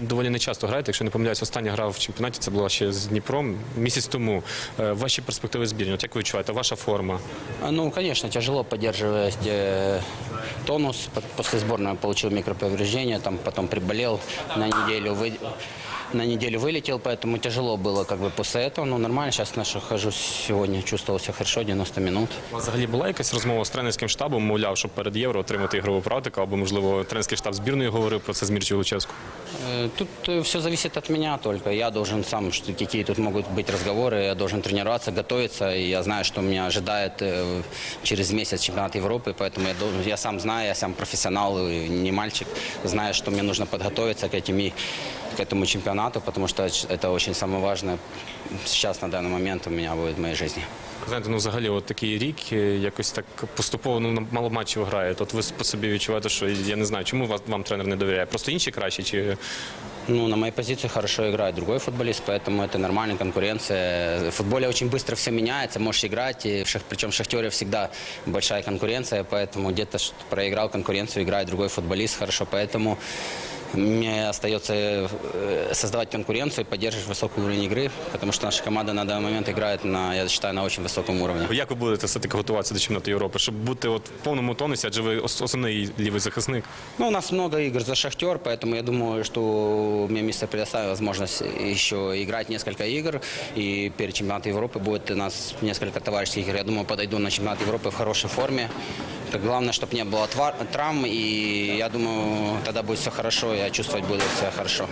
Доволі не часто граєте. Якщо не помиляюсь, остання гра в чемпіонаті це була ще з Дніпром місяць тому. Е, Ваші перспективи збірні. От як ви відчуваєте, ваша форма? Ну, звісно, тяжело поддерживать э, тонус. Після збірної отримав мікроповреження, потім приболел на неделю, вы- на неделю вылетел, поэтому тяжело было как бы после этого. Но нормально, сейчас нахожусь сегодня, чувствовал себя хорошо, 90 минут. У вас взагалі була якась розмова з тренерським штабом, мовляв, щоб перед євро отримати ігрову практику, або можливо тренерський штаб збірної говорив про це з Мірчою Лучевську? Э, Тут все зависит от меня только. Я должен сам, что какие тут могут быть разговоры, я должен тренироваться, готовиться. И я знаю, что меня ожидает э, через месяц чемпионат Европы, поэтому я, должен, я сам знаю, я сам профессионал, и не мальчик, знаю, что мне нужно подготовиться к, этим, и- к этому чемпионату, потому что это очень самое важное сейчас на данный момент у меня будет в моей жизни. Знаєте, ну взагалі, от такий рік е, якось так поступово ну, мало матчів граєте. От ви по собі відчуваєте, що я не знаю, чому вас вам тренер не довіряє? Просто інші кращі чи Ну, на моей позиции хорошо играет другой футболист, поэтому это нормальная конкуренция. В футболе очень быстро все меняется, можешь играть, и в Шах- причем в Шахтере всегда большая конкуренция, поэтому где-то ш- проиграл конкуренцию, играет другой футболист хорошо, поэтому мне остается э, создавать конкуренцию и поддерживать высокий уровень игры, потому что наша команда на данный момент играет, на, я считаю, на очень высоком уровне. як ви будете все-таки готуватися до чемпіонату Європи, щоб бути от в повному тонусі, адже ви ос- основний лівий захисник? Ну, у нас много игр за Шахтер, поэтому я думаю, что мне мистер предоставит возможность еще играть несколько игр. И перед чемпионатом Европы будет у нас несколько товарищеских игр. Я думаю, подойду на чемпионат Европы в хорошей форме. Главное, чтобы не было травм, и я думаю, тогда будет все хорошо, я чувствовать буду себя хорошо.